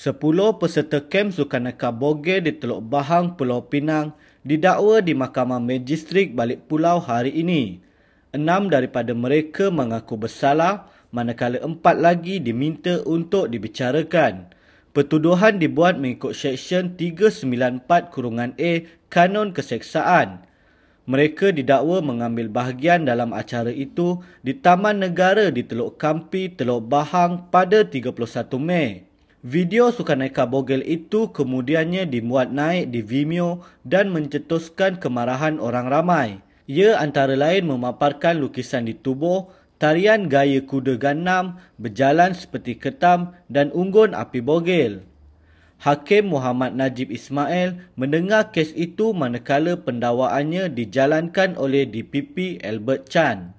Sepuluh peserta kem Sukanaka Bogel di Teluk Bahang, Pulau Pinang didakwa di Mahkamah Magistrik Balik Pulau hari ini. Enam daripada mereka mengaku bersalah manakala empat lagi diminta untuk dibicarakan. Pertuduhan dibuat mengikut Seksyen 394-A Kanun Keseksaan. Mereka didakwa mengambil bahagian dalam acara itu di Taman Negara di Teluk Kampi, Teluk Bahang pada 31 Mei. Video Sukaneka Bogel itu kemudiannya dimuat naik di Vimeo dan mencetuskan kemarahan orang ramai. Ia antara lain memaparkan lukisan di tubuh, tarian gaya kuda ganam, berjalan seperti ketam dan unggun api bogel. Hakim Muhammad Najib Ismail mendengar kes itu manakala pendakwaannya dijalankan oleh DPP Albert Chan.